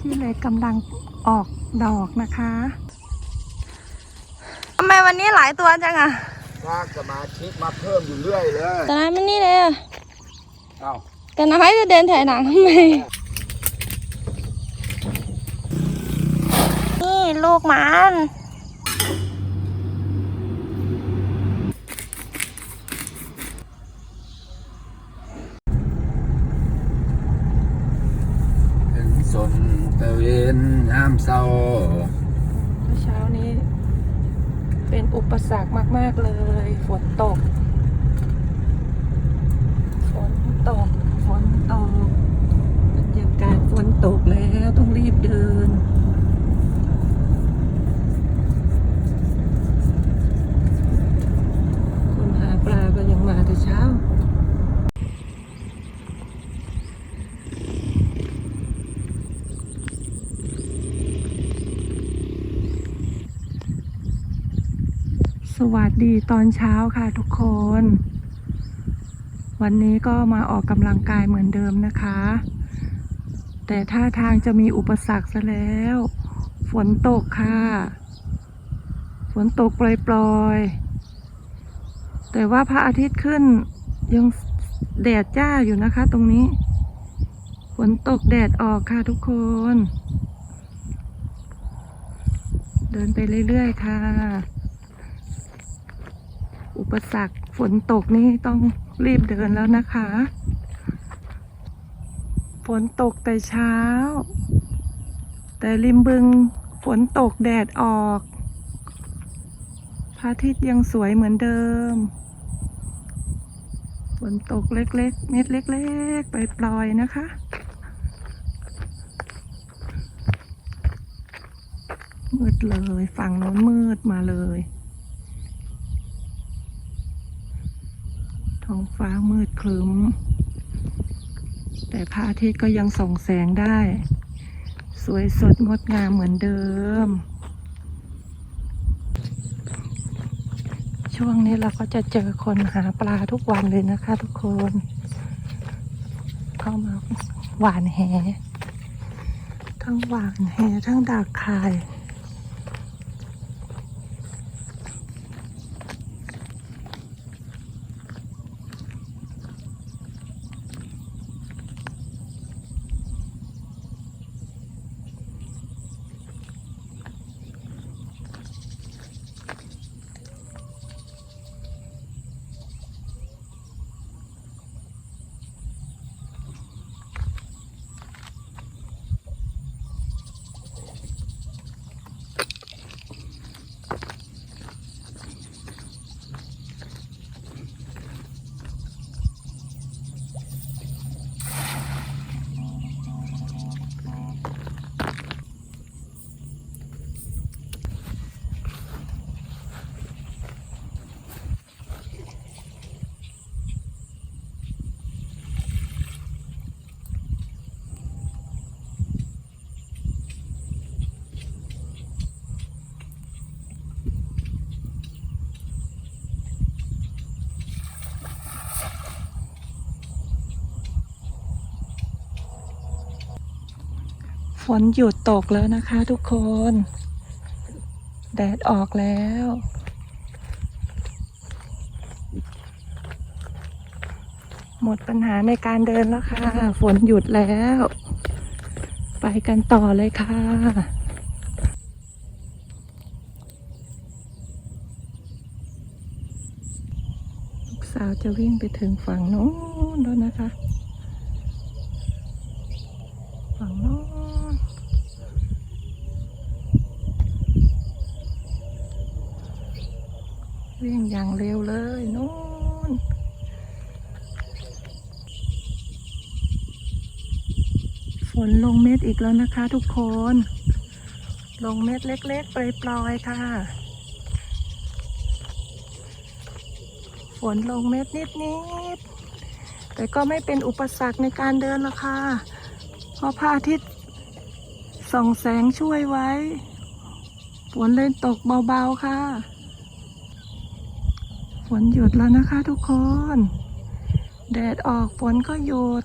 ที่เล็กกำลังออกดอกนะคะทำไมวันนี้หลายตัวจังอะสร้างสมาชิกมาเพิ่มอยู่เรื่อยเลยแต่นายมันนี่เลยอะเอ้าแต่นายจะเดินถ่ายหนังทำไมนี่ลูกมัน ถึงสนตะเวนยาม เศร้าเช้านี้ เป็นอุปสรรคมาก ๆ เลย ฝนตก ฝนตก ฝนตกบรรยากาศฝนตกแล้วต้องรีบเดินคนหาปลาก็ยังมาแต่เช้า สวัสดีตอนเช้าค่ะทุกคน วันนี้ก็มาออกกำลังกายเหมือนเดิมนะคะ แต่ท่าทางจะมีอุปสรรคซะแล้ว ฝนตกค่ะ ฝนตกปล่อยๆ แต่ว่าพระอาทิตย์ขึ้นยังแดดจ้าอยู่นะคะตรงนี้ ฝนตกแดดออกค่ะทุกคน เดินไปเรื่อยๆค่ะ อุปสรรคฝนตกนี่ต้องรีบเดินแล้วนะคะ ฝนตกแต่เช้า แต่ริมบึงฝนตกแดดออกพระอาทิตย์ยังสวยเหมือนเดิม ฝนตกเล็กๆ เม็ดเล็กๆ ไปปล่อยนะคะมืดเลย ฝั่งโน้นมืดมาเลย องฟ้ามืดครึ้ม แต่พระอาทิตย์ก็ยังส่องแสงได้ สวยสดงดงามเหมือนเดิม ช่วงนี้เราก็จะเจอคนหาปลาทุกวันเลยนะคะทุกคน เข้ามาหวานแห ทั้งหวานแหทั้งดักคาย นหยุดตกแล้วนะคะทุกคน แดดออกแล้ว หมดปัญหาในการเดินแล้วค่ะ ฝนหยุดแล้ว ไปกันต่อเลยค่ะลูกสาวจะวิ่งไปถึงฝั่งโน้นแล้วนะคะ ฝั่งโน้น วิ่งอย่างเร็วเลยโน้นฝนลงเม็ดอีกแล้วนะคะทุกคน ลงเม็ดเล็กๆปลอยๆค่ะ ฝนลงเม็ดนิดๆแต่ก็ไม่เป็นอุปสรรคในการเดินหรอกค่ะเพราะพระอาทิตย์ส่องแสงช่วยไว้ฝนเลยตกเบาๆค่ะ นหยุดแล้วนะคะทุกคน แดดออกฝนก็หยุด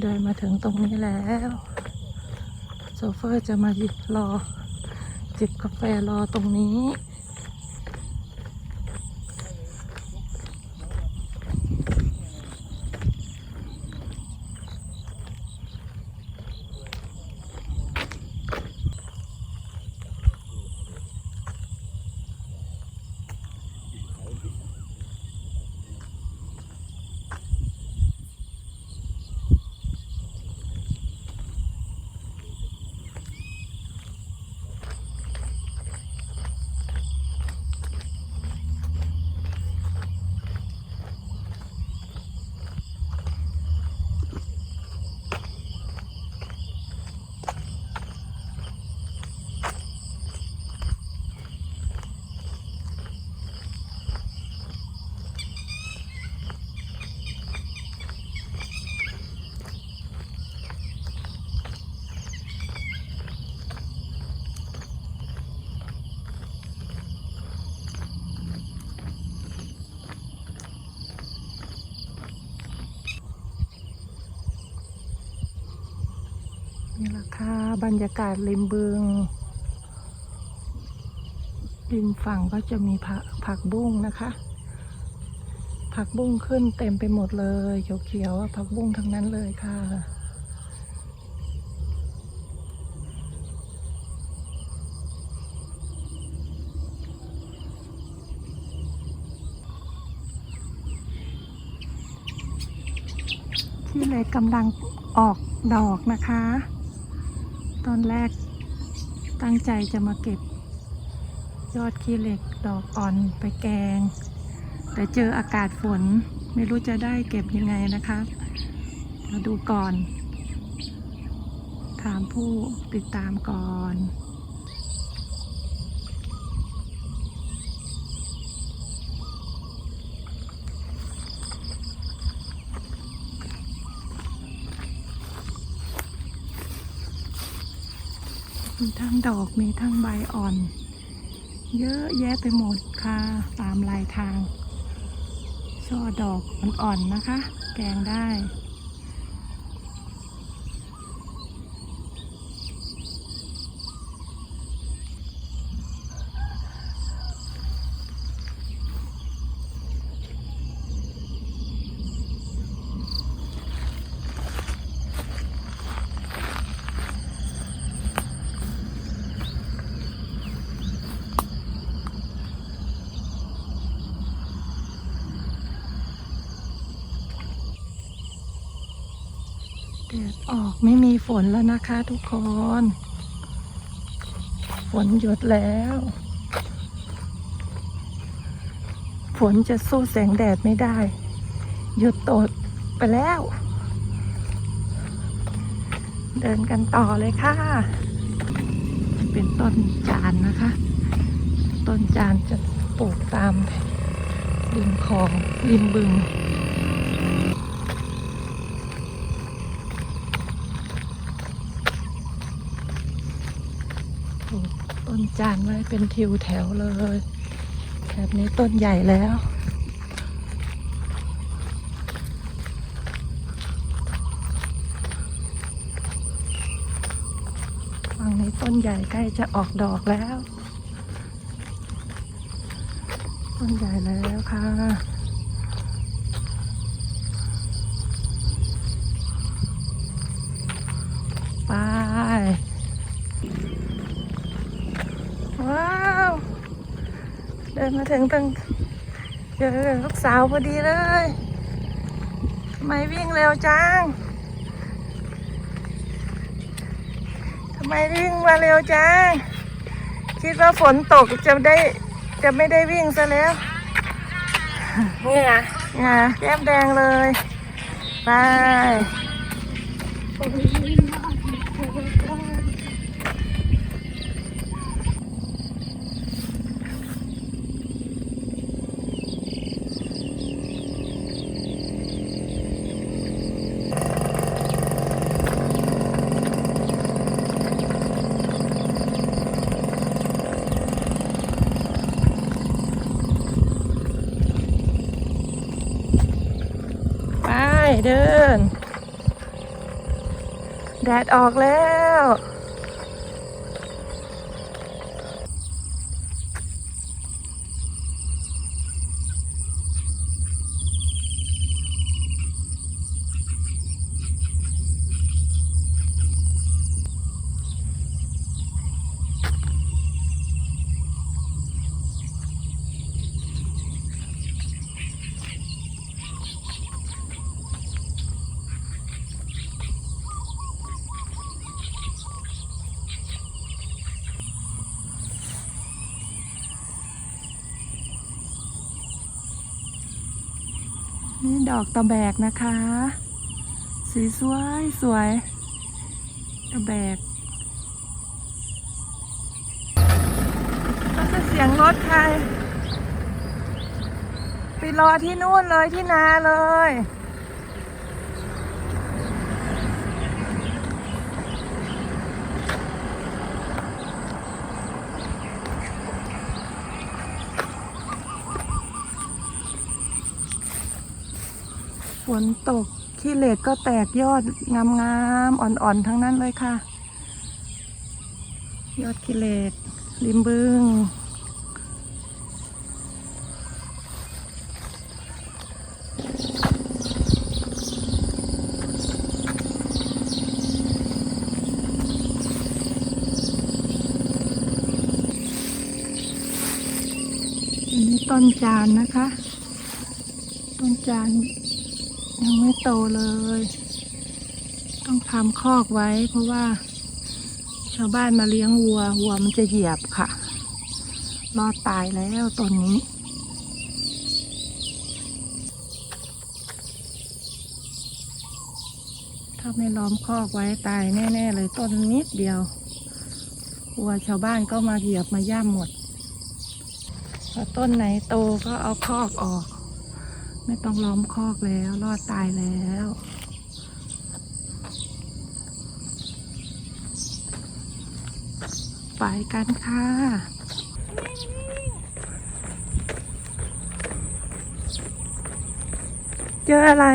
เดินมาถึงตรงนี้แล้วโซเฟอร์จะมาหยิบรอจิบกาแฟรอตรงนี้ นี่แหละค่ะบรรยากาศริมบึงริมฝั่งก็จะมีผักผักบุ้งนะคะ ผักบุ้งขึ้นเต็มไปหมดเลยเขียวๆอะผักบุ้งทั้งนั้นเลยค่ะ ที่เลยกำลังออกดอกนะคะ ตอนแรกตั้งใจจะมาเก็บ ยอดขี้เหล็กดอกอ่อนไปแกง แต่เจออากาศฝนไม่รู้จะได้เก็บยังไงนะคะมาดูก่อน ถามผู้ติดตามก่อน มีทั้งดอกมีทั้งใบอ่อน เยอะแยะไปหมดค่ะ ตามลายทาง ช่อดอกอ่อนๆนะคะ แกงได้ ออกไม่มีฝนแล้วนะคะทุกคน ฝนหยุดแล้ว ฝนจะสู้แสงแดดไม่ได้ หยุดตดไปแล้ว เดินกันต่อเลยค่ะ เป็นต้นจานนะคะ ต้นจานจะปลูกตามริมคลองริมบึง ปลูกต้ นจานไว้เป็นทิวแถวเลยแบบนี้ต้นใหญ่แล้วฝั่งนี้ต้นใหญ่ใกล้จะออกดอกแล้ว ต้นใหญ่แล้วค่ะ ว้าว เดินมาถึงตั้งเจอลูกสาวพอดีเลยทำไมวิ่งเร็วจังทำไมวิ่งมาเร็วจัง คิดว่าฝนตกจะได้จะไม่ได้วิ่งซะแล้วนี่ไงงาแก้มแดงเลย ไป เดิน แดดออกแล้ว ดอกตะแบกนะคะสีสวยสวยตะแบกก็จะเสียงรถใครไปรอที่นู่นเลยที่นาเลย ฝนตกขี้เหล็กก็แตกยอดงามๆอ่อนๆทั้งนั้นเลยค่ะ ยอดขี้เหล็กริมบึงอันนี้ต้นจานนะคะ ต้นจาน ยังไม่โตเลย ต้องทำคอกไว้ เพราะว่า ชาวบ้านมาเลี้ยงวัว วัวมันจะเหยียบค่ะ รอดตายแล้วต้นนี้ถ้าไม่ล้อมคอกไว้ตายแน่ ๆ เลยต้นนิดเดียววัวชาวบ้านก็มาเหยียบมาย่ำหมด พอต้นไหนโตก็เอาคอกออก ไม่ต้องล้อมคอกแล้ว รอดตายแล้วไปกันค่ะเจออะไร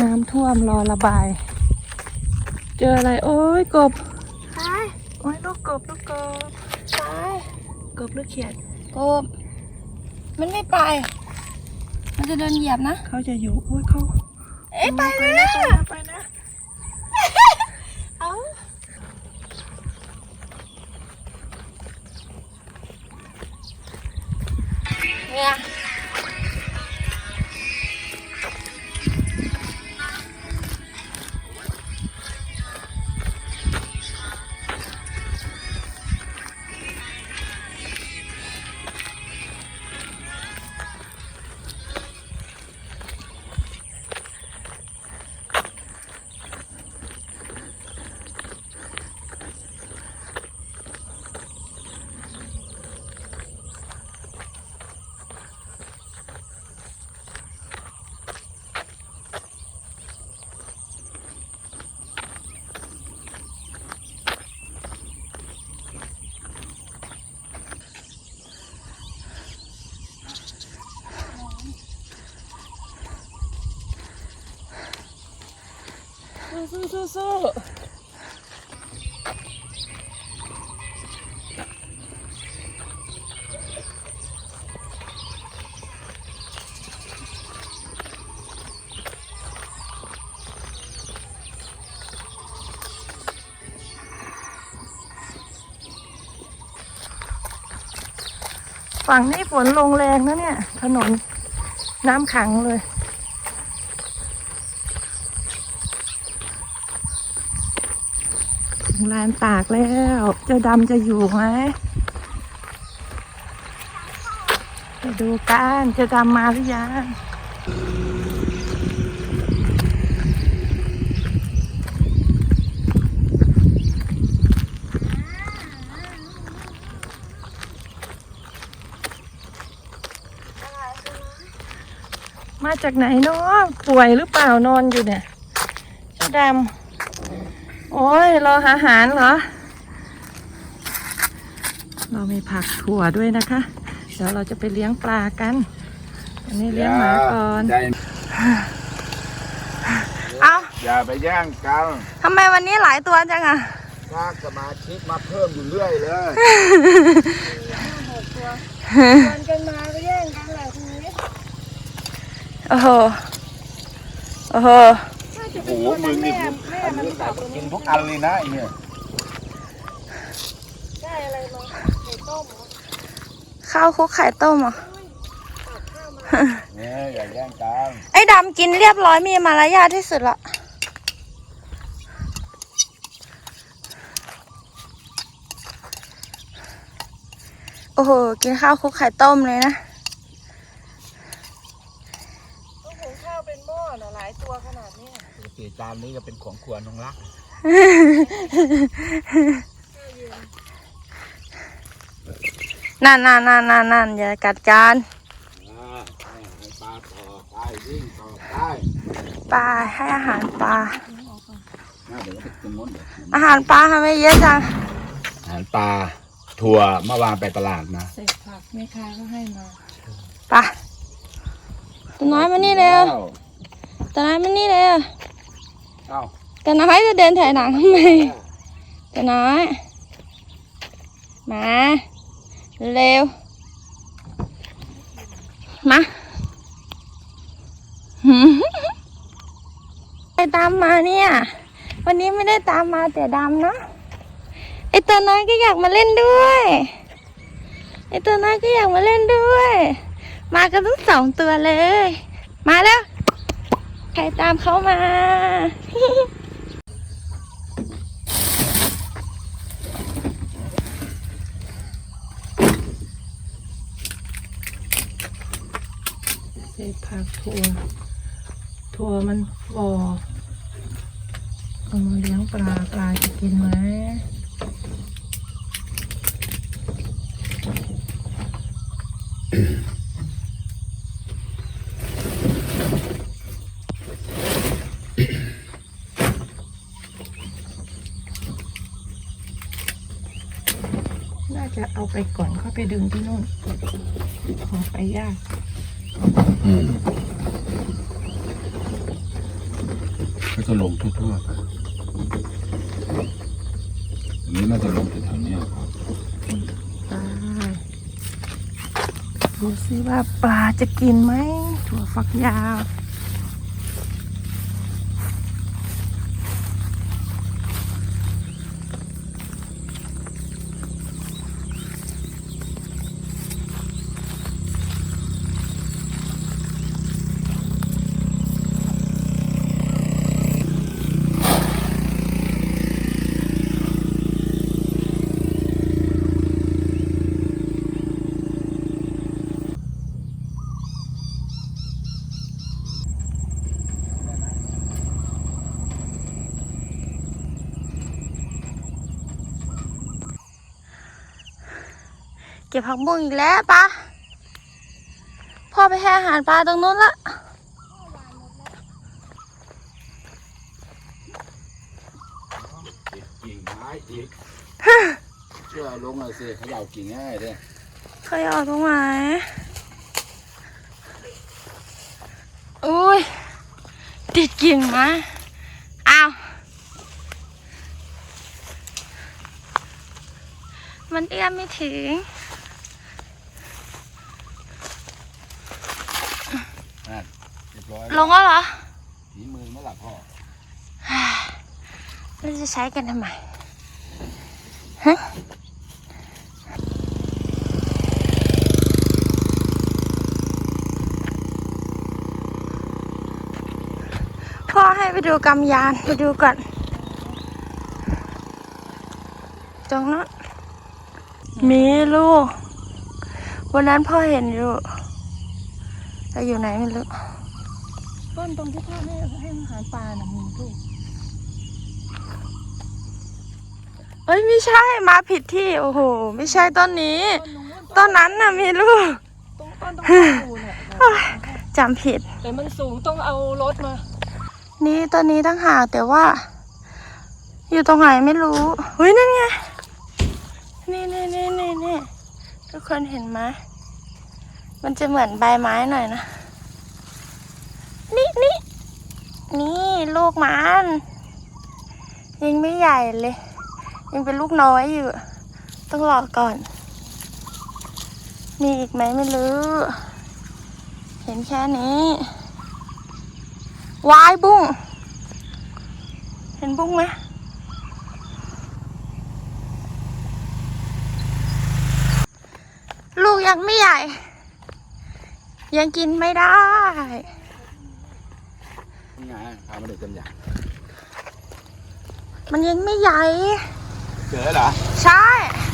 น้ำท่วมรอระบาย เจออะไร โอ้ยกบ ตาย โอ้ยลูกกบลูกกบ ตาย กบลูกเขียดกบมันไม่ไป มันจะเดินเหยียบนะ เขาจะอยู่โอ้ยเขาเอ๊ะไปไปแล้ว ไป สู้สู้สู้ฝั่งนี้ฝนลงแรงนะเนี่ย ถนนน้ำขังเลย ถึง ลานตากแล้ว เจ้าดำจะอยู่ไหมไปดูกันเจ้าดำมาหรือยังมาจากไหนเนาะป่วยหรือเปล่านอนอยู่เนี่ยเจ้าดำ โอ้ยรออาหารเหรอ เรามีผักถั่วด้วยนะคะ เดี๋ยวเราจะไปเลี้ยงปลากันอันนี้เลี้ยงหมาก่อน ได้เอาอย่าไปแย่งกันทำไมวันนี้หลายตัวจังอะถ้าสมาชิกมาเพิ่มอยู่เรื่อยเลยชวนกันมาก็แย่งกันแหละทีนี้โอ้โห โอ้โหน่า จะโอ้เป็นโหตัวมึนั้นงแม่นี่แม่อันมันนี้จัแต่บตรงกินี้นทุกอันเลยนะไอ้เนี่ยได้อะไรมาไข่ต้มเหรอข้าวคลุกไข่ต้มเหรอะตักข้าวมาเนี่ยอย่าแย่งกันไอ้ดำกินเรียบร้อยมีมารยาทที่สุดละโอ้โหกินข้าวคลุกไข่ต้มเลยนะ ต้องหุงข้าวเป็นหม้อน่ะหลายตัวขนาดเนี้ย ปกติจานนี้ก็เป็นของควรของรักนั่นนั่นนั่นนั่นนั่นอย่ากัดกันอ่าให้ปลาต่อไปวิ่งต่อไปปลาให้อาหารปลา น่าเดี๋ยวไปตรงโน้นเดี๋ยวอาหารปลาทำไมเยอะจัง อาหารปลาถั่วเมื่อวานไปตลาดมาเศษผักแม่ค้าก็ให้มาปลาตัวน้อยมานี่เร็วตัวน้อยมานี่เร็ว เอ้าตัวน้อยจะเดินถ่ายหนังทำไมตัวน้อย มาเร็วมาไปตามมาเนี่ย วันนี้ไม่ได้ตามมาแต่ดำนะไอตัวน้อยก็อยากมาเล่นด้วยไอตัวน้อยก็อยากมาเล่นด้วย มากันทั้งสองตัวเลย มาแล้ว ใครตามเขามาเศษผักถั่ว ถั่วมันฟอเอามาเลี้ยงปลา ปลาจะกินไหม น่าจะเอา ไปก่อนเข้าไปดึงที่นู่นขอไปยากอืมก็จะลงทั่วๆไปอันนี้น่าจะลงแถวๆเนี้ยปลาดูซิว่าปลาจะกินไหมถั่วฝักยาว ก็บผักบุ้งอีกแล้วปะพ่อไปให้อาหารปลาตรงนู้นละติดกิ่งไม้อีกเชื่อลงเลยสิเขย่ากิ่งง่ายเลยเคยเอาตรงไหนอุ้ยติดกิ่งมาอ้าวมันเอื้อมไม่ถึง นั่นเรียบร้อย ลงแล้วเหรอฝีมือเมื่อหลับพ่อเราจะใช้กันทำไมฮะพ่อให้ไปดูกำยานไปดูก่อนตรงนั้นมีลูก วันนั้นพ่อเห็นอยู่แต่อยู่ไหนไม่รู้ ต้นตรงที่พ่อให้ให้อาหารปลาน่ะมีลูกเอ้ยไม่ใช่มาผิดที่โอ้โห ไม่ใช่ต้นนี้ ต้นนู้นต้นนั้นน่ะมีลูกตรงต้นตรงที่อยู่เนี่ยจำผิด แต่มันสูงต้องเอารถมา นี่ต้นนี้ตั้งหากแต่ว่า อยู่ตรงไหนไม่รู้เฮ้ยนั่นไงนี่นี่นี่นี่นี่ทุกคนเห็นไหมมันจะเหมือนใบไม้หน่อยนะ นี่นี่ นี่ลูกมันยังไม่ใหญ่เลย ยังเป็นลูกน้อยอยู่ ต้องรอก่อน มีอีกไหมไม่รู้ เห็นแค่นี้วายบุ้ง เห็นบุ้งไหมลูกยังไม่ใหญ่ ยังกินไม่ได้ นี่ไงพามาดูกันอย่างมันยังไม่ใหญ่เจอเหรอ ใช่โ